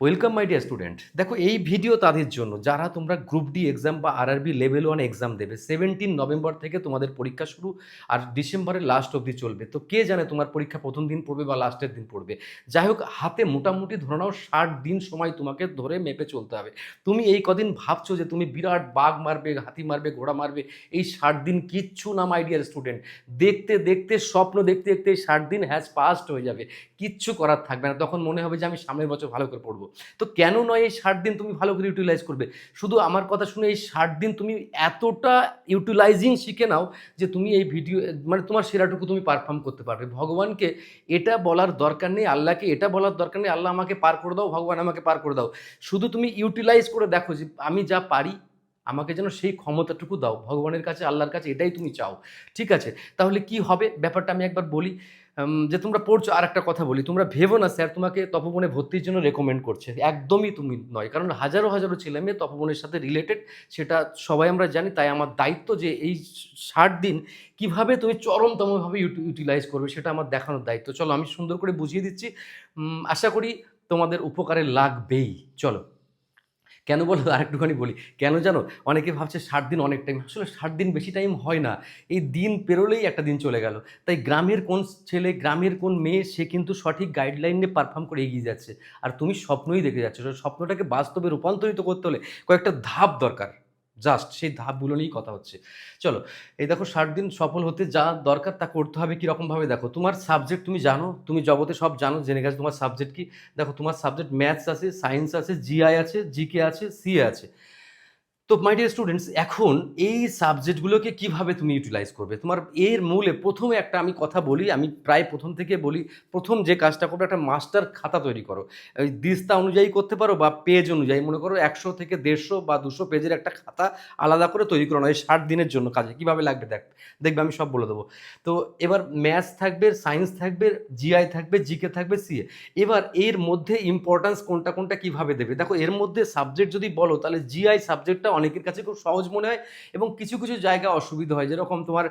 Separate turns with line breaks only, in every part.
Welcome my dear student দেখো, এই video তাদের জন্য, যারা তোমরা গ্রুপ ডি এক্সাম বা আর আরআরবি লেভেল ওয়ান এক্সাম দেবে সেভেন্টিন নভেম্বর থেকে তোমাদের পরীক্ষা শুরু আর ডিসেম্বরের লাস্ট অবধি চলবে। তো কে জানে তোমার পরীক্ষা প্রথম দিন পড়বে বা লাস্টের দিন পড়বে? যাই হোক, হাতে মোটামুটি ধরে নাও ষাট দিন সময় তোমাকে ধরে মেপে চলতে হবে। তুমি এই কদিন ভাবছ যে তুমি বিরাট বাঘ মারবে, হাতি মারবে, ঘোড়া মারবে, এই ষাট দিন কিচ্ছু না মাই ডিয়ার স্টুডেন্ট দেখতে দেখতে, স্বপ্ন দেখতে দেখতে এই ষাট দিন হ্যাজ পাস্ট হয়ে যাবে। কিচ্ছু করার থাকবে না। তখন মনে হবে যে আমি সামনের বছর ভালো করে পড়ব। তো কেন নয় এই ষাট দিন তুমি ভালো করে ইউটিলাইজ করবে? শুধু আমার কথা শুনে এই ষাট দিন তুমি এতটা ইউটিলাইজিং শিখে নাও যে তুমি এই ভিডিও মানে তোমার সেরাটুকু তুমি পারফর্ম করতে পারবে। ভগবানকে এটা বলার দরকার নেই, আল্লাহকে এটা বলার দরকার নেই, আল্লাহ আমাকে পার করে দাও, ভগবান আমাকে পার করে দাও। শুধু তুমি ইউটিলাইজ করে দেখো যে আমি যা পারি আমাকে যেন সেই ক্ষমতাটুকু দাও। ভগবানের কাছে, আল্লাহর কাছে এটাই তুমি চাও। ঠিক আছে? তাহলে কি হবে? ব্যাপারটা আমি একবার বলি। যে তোমরা পড়ছো আর একটা কথা বলি। তোমরা ভেবো না স্যার, তোমাকে তপবনে ভর্তির জন্য রেকমেন্ড করছে। একদমই তুমি নয়। কারণ হাজারো হাজারো ছেলে মেয়ে তপবনের সাথে রিলেটেড সেটা সবাই আমরা জানি। তাই আমার দায়িত্ব যে এই ষাট দিন কীভাবে তুমি চরমতমভাবে ইউটিলাইজ করবে, সেটা আমার দেখানোর দায়িত্ব। চলো, আমি সুন্দর করে বুঝিয়ে দিচ্ছি। আশা করি তোমাদের উপকারে লাগবেই। চলো। কেন বলো? আর একটুখানি বলি। কেন জানো? অনেকে ভাবছে ষাট দিন অনেক টাইম আসলে ষাট দিন বেশি টাইম হয় না। এই দিন পেরোলেই একটা দিন চলে গেল। তাই গ্রামের কোন ছেলে, গ্রামের কোন মেয়ে, সে কিন্তু সঠিক গাইডলাইনে পারফর্ম করে এগিয়ে যাচ্ছে। আর তুমি স্বপ্নই দেখে যাচ্ছ। স্বপ্নটাকে বাস্তবে রূপান্তরিত করতে হলে কয়েকটা ধাপ দরকার। জাস্ট সেই ধাপগুলো নিয়েই কথা হচ্ছে। চলো, এই দেখো ষাট দিন সফল হতে যা দরকার তা করতে হবে কীরকমভাবে দেখো, তোমার সাবজেক্ট তুমি জানো, তুমি জগতে সব জানো, জেনে গেছো তোমার সাবজেক্ট কি? দেখো তোমার সাবজেক্ট ম্যাথস আছে সায়েন্স আছে জিআই আছে জিকে আছে সিএ আছে। তো মাই ডিয়ার স্টুডেন্টস এখন এই সাবজেক্টগুলোকে কীভাবে তুমি ইউটিলাইজ করবে? তোমার এর মূলে প্রথমে একটা আমি কথা বলি, আমি প্রায় প্রথম থেকে বলি, প্রথম যে কাজটা করবে একটা মাস্টার খাতা তৈরি করো। ওই দিস্তা অনুযায়ী করতে পারো বা পেজ অনুযায়ী। মনে করো একশো থেকে দেড়শো বা দুশো পেজের একটা খাতা আলাদা করে তৈরি করো না এই ষাট দিনের জন্য কাজে। কীভাবে লাগবে দেখ, দেখবে আমি সব বলে দেবো। তো, এবার ম্যাথস থাকবে সায়েন্স থাকবে জিআই থাকবে জিকে থাকবে সিএ এবার এর মধ্যে ইম্পর্ট্যান্স কোনটা কোনটা কীভাবে দেবে? দেখো, এর মধ্যে সাবজেক্ট যদি বলো, তাহলে জিআই সাবজেক্টটা অনেকের কাছে খুব সহজ মনে হয় এবং কিছু কিছু জায়গা অসুবিধা হয়। যেরকম তোমার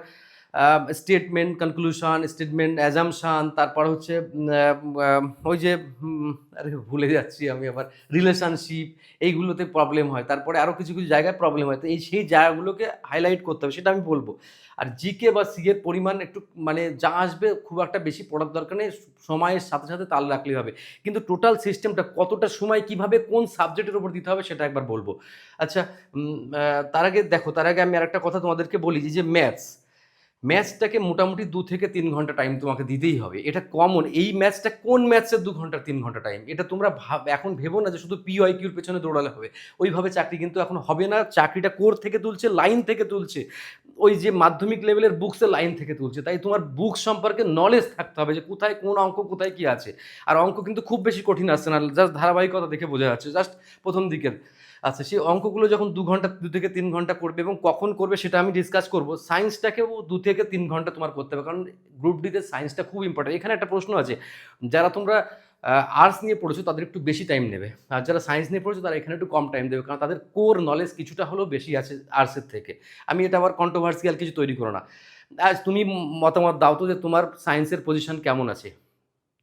স্টেটমেন্ট কনক্লুশন স্টেটমেন্ট অ্যাজামশান তারপর হচ্ছে ওই যে আরে ভুলে যাচ্ছি আমি আবার রিলেশনশিপ এইগুলোতে প্রবলেম হয়। তারপরে আরও কিছু কিছু জায়গায় প্রবলেম হয়। তো এই সেই জায়গাগুলোকে হাইলাইট করতে হবে, সেটা আমি বলব। আর জিকে বা সি এর পরিমাণ একটু মানে যা আসবে খুব একটা বেশি পড়ার দরকার নেই, সময়ের সাথে সাথে তাল রাখলেই হবে। কিন্তু টোটাল সিস্টেমটা কতটা সময়, কীভাবে, কোন সাবজেক্টের উপর দিতে হবে, সেটা একবার বলব। আচ্ছা তার আগে দেখো, তার আগে আমি আরেকটা কথা তোমাদেরকে বলি যে ম্যাথস ম্যাথসটাকে মোটামুটি দু থেকে তিন ঘণ্টা টাইম তোমাকে দিতেই হবে। এটা কমন এই ম্যাচটা কোন ম্যাচের দু ঘণ্টা, তিন ঘণ্টা টাইম এটা তোমরা ভাব, এখন ভেবো না যে শুধু পিওয়াই কিউর পেছনে দৌড়ালে হবে। ওইভাবে চাকরি কিন্তু এখন হবে না। চাকরিটা কোর থেকে তুলছে লাইন থেকে তুলছে। ওই যে মাধ্যমিক লেভেলের বুকসের লাইন থেকে তুলছে। তাই তোমার বুক সম্পর্কে নলেজ থাকতে হবে যে কোথায় কোন অঙ্ক, কোথায় কি আছে। আর অঙ্ক কিন্তু খুব বেশি কঠিন আসছে না। জাস্ট ধারাবাহিকতা দেখে বোঝা যাচ্ছে। জাস্ট প্রথম দিকের। আচ্ছা সেই অঙ্কগুলো যখন দু ঘণ্টা, দু থেকে তিন ঘণ্টা করবে এবং কখন করবে সেটা আমি ডিসকাস করব সায়েন্সটাকেও দু থেকে তিন ঘণ্টা তোমার করতে হবে। কারণ গ্রুপ ডিতে সায়েন্সটা খুব ইম্পর্টেন্ট এখানে একটা প্রশ্ন আছে, যারা তোমরা আর্টস নিয়ে পড়েছো তাদের একটু বেশি টাইম নেবে। আর যারা সায়েন্স নিয়ে পড়েছো তারা এখানে একটু কম টাইম দেবে। কারণ তাদের কোর নলেজ কিছুটা হলেও বেশি আছে আর্টসের থেকে। আমি এটা আবার কন্ট্রোভার্সিয়াল কিছু তৈরি করো না। আজ তুমি মতামত দাও তো যে তোমার সায়েন্সের পজিশন কেমন আছে।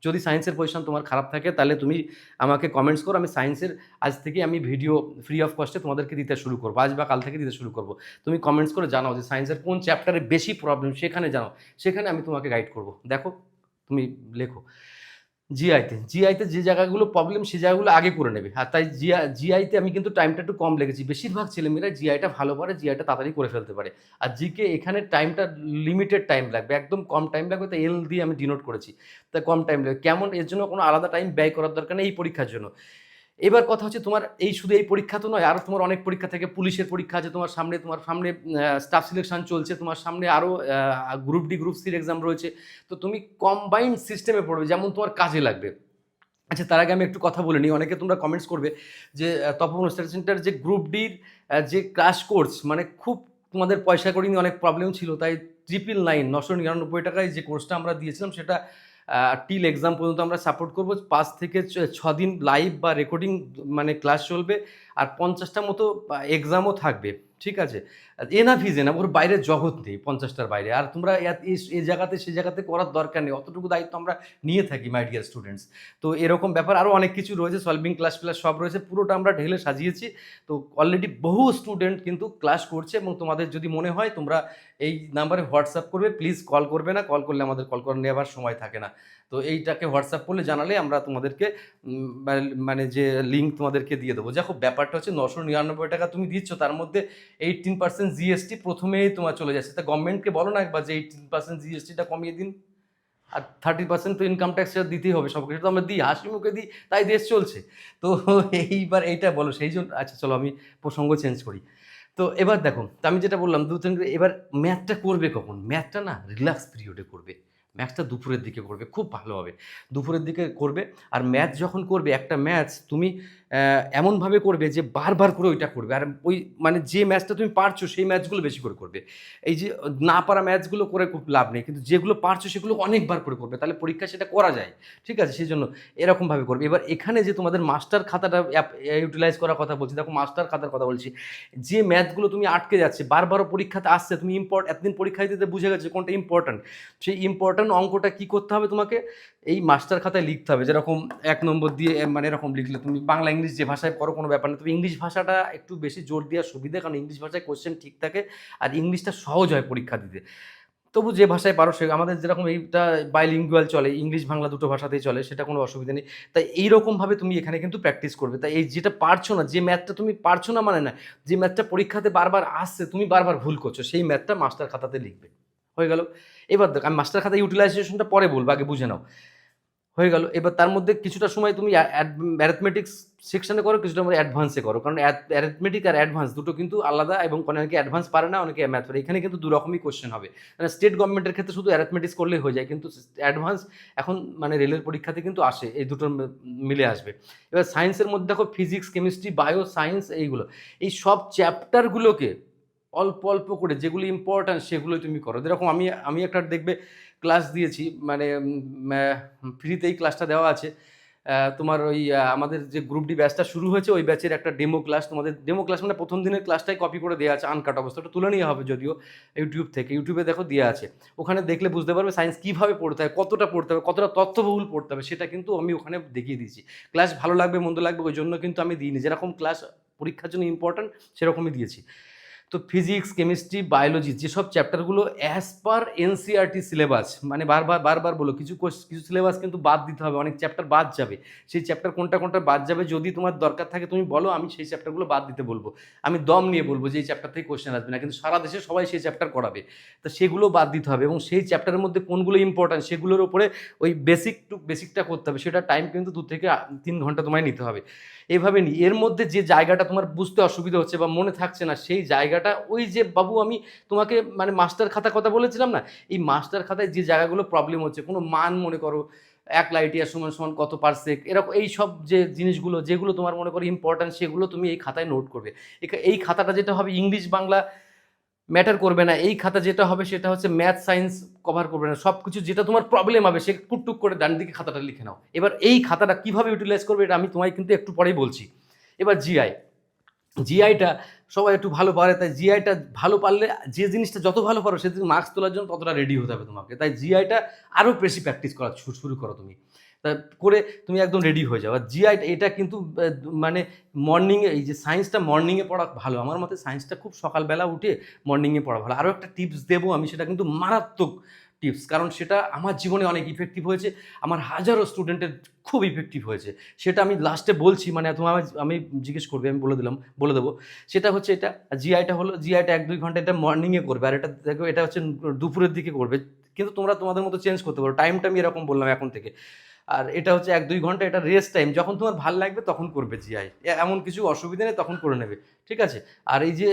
যদি সায়েন্সের পজিশন তোমার খারাপ থাকে, তাহলে তুমি আমাকে কমেন্টস করো। আমি সায়েন্সের আজ থেকে আমি ভিডিও ফ্রি অফ কস্টে তোমাদেরকে দিতে শুরু করব। আজ বা কাল থেকে দিতে শুরু করব। তুমি কমেন্টস করে জানাও যে সায়েন্সের কোন চ্যাপ্টারে বেশি প্রবলেম সেখানে জানাও। সেখানে আমি তোমাকে গাইড করব। দেখো, তুমি লেখো। জিআইতে জিআইতে যে জায়গাগুলো প্রবলেম সে জায়গাগুলো আগে করে নেবে। আর তাই জিআই জিআইতে আমি কিন্তু টাইমটা একটু কম লেগেছি। বেশিরভাগ ছেলেমেয়েরা জিআইটা ভালো পারে জিআইটা তাড়াতাড়ি করে ফেলতে পারে। আর জিকে এখানে টাইমটা লিমিটেড টাইম লাগবে। একদম কম টাইম লাগবে, তো এল দিয়ে আমি ডিনোট করেছি। তাই কম টাইম লাগবে। কেমন? এর জন্য কোনো আলাদা টাইম ব্যয় করার দরকার নেই এই পরীক্ষার জন্য। এবার কথা হচ্ছে তোমার এই শুধু এই পরীক্ষা তো নয় আরও তোমার অনেক পরীক্ষা থেকে, পুলিশের পরীক্ষা আছে, তোমার সামনে তোমার সামনে স্টাফ সিলেকশন চলছে, তোমার সামনে আরও গ্রুপ ডি গ্রুপ সির এক্সাম রয়েছে। তো তুমি কম্বাইন্ড সিস্টেমে পড়বে, যেমন তোমার কাজে লাগবে। আচ্ছা তার আগে আমি একটু কথা বলে নিই, অনেকে তোমরা কমেন্টস করবে যে তপন স্টাডি সেন্টার যে গ্রুপ ডির যে ক্রাশ কোর্স মানে খুব তোমাদের পয়সা করি নিয়ে অনেক প্রবলেম ছিল, তাই ট্রিপল নাইন নশো নিরানব্বই টাকায় যে কোর্সটা আমরা দিয়েছিলাম, সেটা টিল এক্সাম পর্যন্ত আমরা সাপোর্ট করব। পাঁচ থেকে ছ- দিন লাইভ বা রেকর্ডিং মানে ক্লাস চলবে। আর পঞ্চাশটা মতো এক্সামও থাকবে। ঠিক আছে? এনাফ ইজ এনাফ ওর বাইরের জগৎ নেই পঞ্চাশটার বাইরে। আর তোমরা এই- জায়গাতে সেই জায়গাতে করার দরকার নেই। অতটুকু দায়িত্ব আমরা নিয়ে থাকি মাই ডিয়ার স্টুডেন্টস তো এরকম ব্যাপার আরও অনেক কিছু রয়েছে সলভিং ক্লাস ক্লাস সব রয়েছে। পুরোটা আমরা ঢেলে সাজিয়েছি। তো অলরেডি বহু স্টুডেন্ট কিন্তু ক্লাস করছে এবং তোমাদের যদি মনে হয় তোমরা এই নাম্বারে হোয়াটসঅ্যাপ করবে প্লিজ কল করবে না। কল করলে আমাদের কল করে নেওয়ার সময় থাকে না। তো এইটাকে হোয়াটসঅ্যাপ করলে জানালে আমরা তোমাদেরকে মানে- মানে যে লিঙ্ক তোমাদেরকে দিয়ে দেবো। দেখো, ব্যাপারটা হচ্ছে নশো নিরানব্বই টাকা তুমি দিচ্ছ, তার মধ্যে এইটিন পার্সেন্ট জিএসটি প্রথমেই তোমার চলে যাচ্ছে। তা গভর্নমেন্টকে বলো না একবার যে এইটিন পার্সেন্ট জিএসটিটা কমিয়ে দিন। আর থার্টি পার্সেন্ট তো ইনকাম ট্যাক্সটা দিতেই হবে, সব কিছু তো আমরা দিই, হাসি মুখে দিই, তাই দেশ চলছে। তো এইবার এইটা বলো, সেই জন্য আচ্ছা চলো আমি প্রসঙ্গ চেঞ্জ করি। তো এবার দেখো, তো আমি যেটা বললাম দু তিন এবার ম্যাথটা করবে কখন? ম্যাথটা না রিল্যাক্স পিরিয়ডে করবে। ম্যাথটা দুপুরের দিকে করবে, খুব ভালো হবে। দুপুরের দিকে করবে, আর ম্যাথ যখন করবে, একটা ম্যাথ তুমি এমনভাবে করবে যে বারবার করে ওইটা করবে। আর ওই মানে যে ম্যাচটা তুমি পারছ, সেই ম্যাচগুলো বেশি করে করবে। এই যে না পারা ম্যাচগুলো করে খুব লাভ নেই। কিন্তু যেগুলো পারছ, সেগুলো অনেকবার করে করবে। তাহলে পরীক্ষা সেটা করা যায়। ঠিক আছে? সেই জন্য এরকমভাবে করবে। এবার এখানে যে তোমাদের মাস্টার খাতাটা ইউটিলাইজ করার কথা বলছি, দেখো মাস্টার খাতার কথা বলছি। যে ম্যাথগুলো তুমি আটকে যাচ্ছে, বারবারও পরীক্ষাতে আসছে, তুমি ইম্পর্ট এতদিন পরীক্ষা দিতে বুঝে গেছে কোনটা ইম্পর্ট্যান্ট সেই ইম্পর্ট্যান্ট অঙ্কটা কি করতে হবে তোমাকে? এই মাস্টার খাতায় লিখতে হবে। যেরকম এক নম্বর দিয়ে মানে এরকম লিখলে তুমি বাংলা, ইংলিশ যে ভাষায় করো কোনো ব্যাপার না। তুমি ইংলিশ ভাষাটা একটু বেশি জোর দেওয়ার সুবিধা, কারণ ইংলিশ ভাষায় কোশ্চেন ঠিক থাকে আর ইংলিশটা সহজ হয় পরীক্ষা দিতে। তবু যে ভাষায় পারো সে আমাদের যেরকম এইটা বাইলিঙ্গুয়াল চলে, ইংলিশ, বাংলা দুটো ভাষাতেই চলে, সেটা কোনো অসুবিধা নেই। তাই এইরকমভাবে তুমি এখানে কিন্তু প্র্যাকটিস করবে। তাই এই যেটা পারছ না, যে ম্যাথটা তুমি পারছ না মানে না, যে ম্যাথটা পরীক্ষাতে বারবার আসছে, তুমি বারবার ভুল করছ, সেই ম্যাথটা মাস্টার খাতাতে লিখবে। হয়ে গেল। এবার দেখ, আমি মাস্টার খাতা ইউটিলাইজেশনটা পরে বলব, আগে বুঝে নাও। হয়ে গেল। এবার তার মধ্যে কিছুটা সময় তুমি অ্যারিথমেটিক্স সেকশনে করো, কিছুটা আমরা অ্যাডভান্সে করো। কারণ অ্যারিথমেটিক আর অ্যাডভান্স দুটো কিন্তু আলাদা এবং অনেকে অ্যাডভান্স পারে না, অনেকে ম্যাথ পারে। এখানে কিন্তু দু রকমই কোশ্চেন হবে। মানে স্টেট গভর্নমেন্টের ক্ষেত্রে শুধু অ্যারিথমেটিক্স করলেই হয়ে যায়, কিন্তু অ্যাডভান্স এখন মানে রেলের পরীক্ষাতে কিন্তু আসে, এই দুটো মিলে আসবে। এবার সায়েন্সের মধ্যে দেখো ফিজিক্স কেমিস্ট্রি বায়ো সায়েন্স এইগুলো। এই সব চ্যাপ্টারগুলোকে অল্প অল্প করে যেগুলো ইম্পর্ট্যান্ট সেগুলোই তুমি করো। যেরকম আমি আমি একটা দেখবে ক্লাস দিয়েছি মানে ফ্রিতেই ক্লাসটা দেওয়া আছে। তোমার ওই আমাদের যে গ্রুপ ডি ব্যাচটা শুরু হয়েছে, ওই ব্যাচের একটা ডেমো ক্লাস তোমাদের ডেমো ক্লাস মানে প্রথম দিনের ক্লাসটাই কপি করে দেওয়া আছে আনকাট অবস্থা। ওটা তুলে নিয়ে হবে যদিও ইউটিউব থেকে। ইউটিউবে দেখো দেওয়া আছে। ওখানে দেখলে বুঝতে পারবে সায়েন্স কীভাবে পড়তে হবে কতটা পড়তে হবে, কতটা তথ্যবহুল পড়তে হবে, সেটা কিন্তু আমি ওখানে দেখিয়ে দিয়েছি। ক্লাস ভালো লাগবে, মন্দ লাগবে, ওই জন্য কিন্তু আমি দিইনি। যেরকম ক্লাস পরীক্ষার জন্য ইম্পর্ট্যান্ট সেরকমই দিয়েছি। তো ফিজিক্স কেমিস্ট্রি বায়োলজি যেসব চ্যাপ্টারগুলো অ্যাজ পার এনসিআরটি সিলেবাস মানে বারবার বারবার বলো, কিছু কিছু সিলেবাস কিন্তু বাদ দিতে হবে, অনেক চ্যাপ্টার বাদ যাবে। সেই চ্যাপ্টার কোনটা কোনটা বাদ যাবে, যদি তোমার দরকার থাকে তুমি বলো, আমি সেই চ্যাপ্টারগুলো বাদ দিতে বলব। আমি দম নিয়ে বলব যে এই চ্যাপ্টার থেকে কোশ্চেন আসবে না, কিন্তু সারা দেশে সবাই সেই চ্যাপ্টার করাবে। তো সেগুলো বাদ দিতে হবে এবং সেই চ্যাপ্টারের মধ্যে কোনগুলো ইম্পর্ট্যান্ট সেগুলোর উপরে ওই বেসিক টু বেসিকটা করতে হবে, সেটা টাইম কিন্তু দু থেকে তিন ঘণ্টা তোমায় নিতে হবে। এভাবে নি এর মধ্যে যে জায়গাটা তোমার বুঝতে অসুবিধা হচ্ছে বা মনে থাকছে না, সেই জায়গাটা ওই যে, বাবু, আমি তোমাকে মানে মাস্টার খাতা কথা বলেছিলাম না? এই মাস্টার খাতায় যে জায়গাগুলো প্রবলেম হচ্ছে, কোনো মান মনে করো, এক লাইটিয়া সমান সমান কত পার্সেক এরকম এই সব যে জিনিসগুলো, যেগুলো তোমার মনে করো ইম্পর্ট্যান্ট সেগুলো তুমি এই খাতায় নোট করবে। এই খাতাটা যেটা হবে ইংলিশ বাংলা ম্যাটার করবে না, এই খাতা যেটা হবে সেটা হচ্ছে ম্যাথ সায়েন্স কভার করবে না সব কিছু যেটা তোমার প্রবলেম হবে, সে টুকটুক করে ডান দিকে খাতাটা লিখে নাও। এবার এই খাতাটা কীভাবে ইউটিলাইজ করবে এটা আমি তোমায় কিন্তু একটু পরেই বলছি। এবার জিআই জিআইটা সবাই একটু ভালো পারে, তাই জিআইটা ভালো পারলে যে জিনিসটা যত ভালো পারো সেদিন মার্কস তোলার জন্য ততটা রেডি হতে হবে তোমাকে। তাই জিআইটা আরও বেশি প্র্যাকটিস করা শুরু করো তুমি। তা করে তুমি একদম রেডি হয়ে যাও। আর জিআই এটা কিন্তু মানে মর্নিংয়ে এই যে সায়েন্সটা মর্নিংয়ে পড়া ভালো। আমার মতে সায়েন্সটা খুব সকালবেলা উঠে মর্নিংয়ে পড়া ভালো। আরও একটা টিপস দেবো আমি, সেটা কিন্তু মারাত্মক টিপস কারণ সেটা আমার জীবনে অনেক ইফেক্টিভ হয়েছে, আমার হাজারো স্টুডেন্টের খুব ইফেক্টিভ হয়েছে। সেটা আমি লাস্টে বলছি মানে তোমার আমি- আমি জিজ্ঞেস করবে, আমি বলে দিলাম, বলে দেবো। সেটা হচ্ছে এটা জিআইটা হলো জিআইটা এক দুই ঘণ্টা এটা মর্নিংয়ে করবে, আর এটা দেখো, এটা হচ্ছে দুপুরের দিকে করবে। কিন্তু তোমরা তোমাদের মতো চেঞ্জ করতে পারো টাইমটা আমি এরকম বললাম এখন থেকে। আর এটা হচ্ছে এক দুই ঘণ্টা এটা রেস্ট টাইম যখন তোমার ভালো লাগবে তখন করবে জিআই এমন কিছু অসুবিধা নেই, তখন করে নেবে, ঠিক আছে? আর এই যে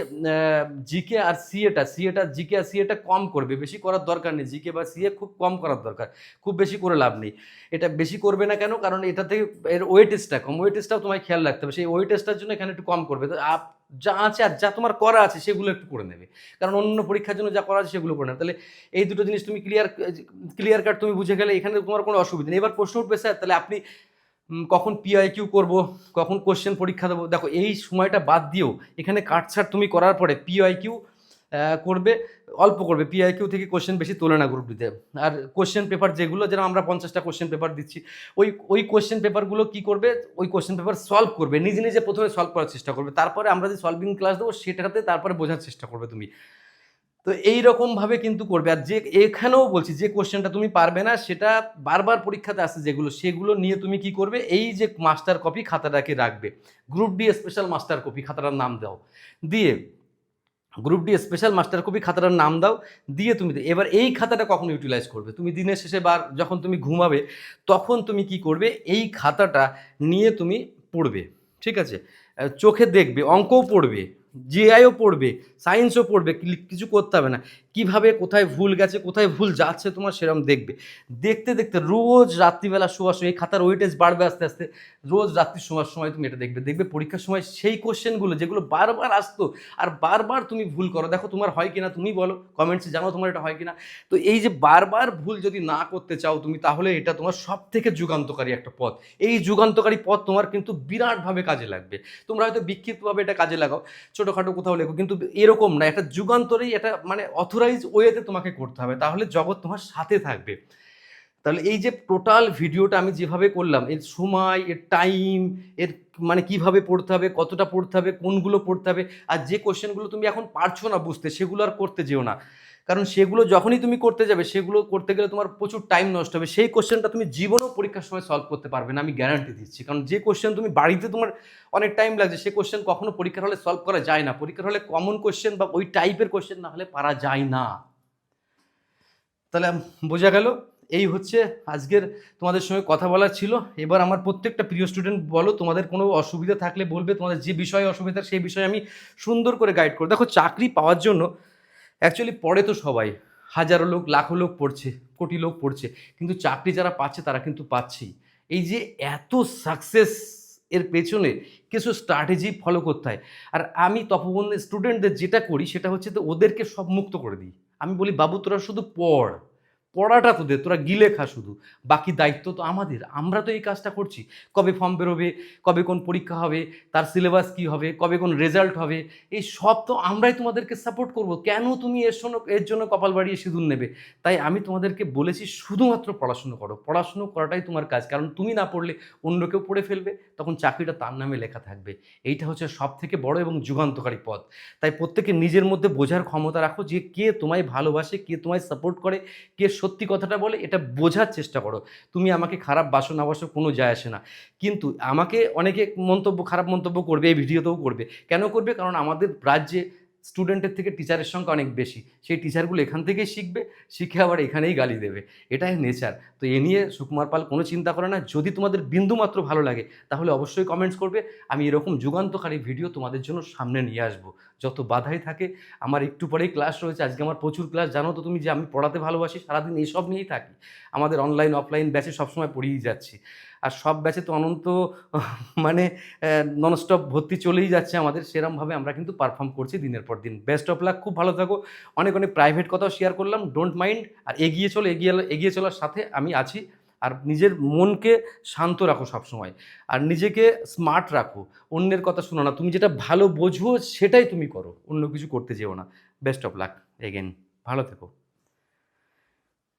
জিকে আর সিএটা সিএটা জিকে আর সিএটা কম করবে, বেশি করার দরকার নেই জিকে বা সিএ খুব কম করার দরকার, খুব বেশি করে লাভ নেই। এটা বেশি করবে না কেন? কারণ এটা থেকে এর ওয়েটেজটা কম ওয়েটেজটাও তোমায় খেয়াল রাখতে হবে, সেই ওয়েটেজটার জন্য এখানে একটু কম করবে, তো আপ যা আছে আর যা তোমার করা আছে সেগুলো একটু করে নেবে। কারণ অন্য পরীক্ষার জন্য যা করা আছে সেগুলো করে নেবে। তাহলে এই দুটো জিনিস তুমি ক্লিয়ার ক্লিয়ার কাট তুমি বুঝে গেলে এখানে তোমার কোনো অসুবিধা নেই। এবার প্রশ্ন উঠবে, স্যার, তাহলে আপনি কখন পিআই কিউ করব? কখন কোশ্চেন পরীক্ষা দেবো? দেখো, এই সময়টা বাদ দিয়েও এখানে কাটছাট তুমি করার পরে পিআইকিউ করবে, অল্প করবে। পিআইকিউ থেকে কোশ্চেন বেশি তোলে না গ্রুপ দিতে আর কোশ্চেন পেপার যেগুলো যেন আমরা পঞ্চাশটা কোশ্চেন পেপার দিচ্ছি, ওই ওই কোশ্চেন পেপারগুলো কি করবে? ওই কোশ্চেন পেপার সলভ করবে। নিজে নিজে প্রথমে সলভ করার চেষ্টা করবে। তারপরে আমরা যে সলভিং ক্লাস দেবো, সেটাতে তারপরে বোঝার চেষ্টা করবে তুমি। তো এই রকমভাবে কিন্তু করবে। আর যে, এখানেও বলছি, যে কোশ্চেনটা তুমি পারবে না, সেটা বারবার পরীক্ষাতে আসছে যেগুলো, সেগুলো নিয়ে তুমি কি করবে? এই যে মাস্টার কপি খাতাটাকে রাখবে। Group D special master copy খাতাটার নাম দাও। দিয়ে group D special master copy খাতাটার নাম দাও, দিয়ে তুমি এবার এই খাতাটা কখন ইউটিলাইজ করবে? তুমি দিনের শেষে বা যখন তুমি ঘুমাবে, তখন তুমি কি করবে? এই খাতাটা নিয়ে তুমি পড়বে, ঠিক আছে? চোখে দেখবে, অঙ্কও পড়বে জিআইও পড়বে সায়েন্সও পড়বে কিছু করতে হবে না। কীভাবে, কোথায় ভুল গেছে, কোথায় ভুল যাচ্ছে তোমার সেরকম দেখবে। দেখতে দেখতে রোজ রাত্রিবেলা শোয়ার সময়, এই খাতার ওয়েটেজ বাড়বে আস্তে আস্তে, রোজ রাত্রি শোয়ার সময় তুমি এটা দেখবে। দেখবে পরীক্ষার সময় সেই কোশ্চেনগুলো যেগুলো বারবার আসতো, আর বারবার তুমি ভুল করো। দেখো তোমার হয় কিনা, তুমি বলো কমেন্টসে জানাও তোমার এটা হয় কিনা। তো এই যে বারবার ভুল যদি না করতে চাও তুমি, তাহলে এটা তোমার সব থেকে যুগান্তকারী একটা পথ। এই যুগান্তকারী পথ তোমার কিন্তু বিরাটভাবে কাজে লাগবে। তোমরা হয়তো বিক্ষিপ্তভাবে এটা কাজে লাগাও। ছোটোখাটো কোথাও লেখো, কিন্তু এরকম না, একটা যুগান্তরেই এটা মানে অথরাইজ ওয়েতে তোমাকে করতে হবে, তাহলে জগৎ তোমার সাথে থাকবে। তাহলে এই যে টোটাল ভিডিওটা আমি যেভাবে করলাম, এর সময়, এর টাইম এর মানে কীভাবে পড়তে হবে, কতটা পড়তে হবে, কোনগুলো পড়তে হবে, আর যে কোশ্চেনগুলো তুমি এখন পারছ না বুঝতে, সেগুলো আর করতে যেও না। কারণ সেগুলো যখনই তুমি করতে যাবে, সেগুলো করতে গেলে তোমার প্রচুর টাইম নষ্ট হবে। সেই কোশ্চেনটা তুমি জীবনেও পরীক্ষার সময় সলভ করতে পারবে না, আমি গ্যারান্টি দিচ্ছি। কারণ যে কোশ্চেন তুমি বাড়িতে তোমার অনেক টাইম লাগছে, সে কোশ্চেন কখনো পরীক্ষার হলে সলভ করা যায় না। পরীক্ষার হলে কমন কোশ্চেন বা ওই টাইপের কোশ্চেন না হলে পারা যায় না। তাহলে বোঝা গেল, এই হচ্ছে আজকের তোমাদের সঙ্গে কথা বলার ছিল। এবার আমার প্রত্যেকটা প্রিয় স্টুডেন্ট বলো, তোমাদের কোনো অসুবিধা থাকলে বলবে, তোমাদের যে বিষয়ে অসুবিধা, সেই বিষয়ে আমি সুন্দর করে গাইড করব। দেখো, চাকরি পাওয়ার জন্য অ্যাকচুয়ালি পড়ে তো সবাই। হাজারো লোক, লাখো লোক পড়ছে, কোটি লোক পড়ছে, কিন্তু চাকরি যারা পাচ্ছে, তারা কিন্তু পাচ্ছেই। এই যে এত সাকসেস এর পেছনে কিছু স্ট্র্যাটেজি ফলো করতে হয়। আর আমি তপবন্ধের স্টুডেন্টদের যেটা করি, সেটা হচ্ছে তো ওদেরকে সব মুক্ত করে দিই। আমি বলি, বাবু, তোরা শুধু পড়। পড়াটা তোদের তোরা গিলে খা শুধু। বাকি দায়িত্ব তো আমাদের, আমরা তো এই কাজটা করছি। কবে ফর্ম বেরোবে, কবে কোন পরীক্ষা হবে, তার সিলেবাস কি হবে, কবে কোন রেজাল্ট হবে, এই সব তো আমরাই তোমাদেরকে সাপোর্ট করব। কেন তুমি এর জন্য এর জন্য কপাল বাড়িয়ে সিঁদুর নেবে? তাই আমি তোমাদেরকে বলেছি, শুধুমাত্র পড়াশুনো করো। পড়াশুনো করাটাই তোমার কাজ। কারণ তুমি না পড়লে অন্য কেউ পড়ে ফেলবে, তখন চাকরিটা তার নামে লেখা থাকবে। এইটা হচ্ছে সব থেকে বড় এবং যুগান্তকারী পথ। তাই প্রত্যেকে নিজের মধ্যে বোঝার ক্ষমতা রাখো যে কে তোমায় ভালোবাসে, কে তোমায় সাপোর্ট করে, কে সত্যি কথাটা বলে, এটা বোঝার চেষ্টা করো। তুমি আমাকে খারাপ বাসো না বাসো, কোনো যায় আসে না। কিন্তু আমাকে অনেকে মন্তব্য, খারাপ মন্তব্য করবে, এই ভিডিওতেও করবে। কেন করবে? কারণ আমাদের রাজ্যে স্টুডেন্টের থেকে টিচারের সংখ্যা অনেক বেশি। সেই টিচারগুলো এখান থেকেই শিখবে, শিখে আবার এখানেই গালি দেবে। এটাই নেচার তো এ নিয়ে সুকুমার পাল কোনো চিন্তা করে না। যদি তোমাদের বিন্দুমাত্র ভালো লাগে, তাহলে অবশ্যই কমেন্টস করবে। আমি এরকম যুগান্তকারী ভিডিও তোমাদের জন্য সামনে নিয়ে আসব। যত বাধাই থাকে, আমার একটু পরেই ক্লাস রয়েছে। আজকে আমার প্রচুর ক্লাস জানো তো তুমি যে আমি পড়াতে ভালোবাসি, সারাদিন এইসব নিয়েই থাকি। আমাদের অনলাইন অফলাইন ব্যাচে সবসময় পড়িয়েই যাচ্ছি। আর সব ব্যাচে তো অনন্ত মানে ননস্টপ ভর্তি চলেই যাচ্ছে আমাদের। সেরমভাবে আমরা কিন্তু পারফর্ম করছি দিনের পর দিন। বেস্ট অফ লাক খুব ভালো থাকো। অনেক অনেক প্রাইভেট কথাও শেয়ার করলাম। ডোন্ট মাইন্ড আর এগিয়ে চলো, এগিয়ে এগিয়ে চলার সাথে আমি আছি। আর নিজের মনকে শান্ত রাখো সবসময়। আর নিজেকে স্মার্ট রাখো। অন্যের কথা শোনো না। তুমি যেটা ভালো বোঝো, সেটাই তুমি করো। অন্য কিছু করতে যেও না। বেস্ট অফ লাক এগেন ভালো থেকো।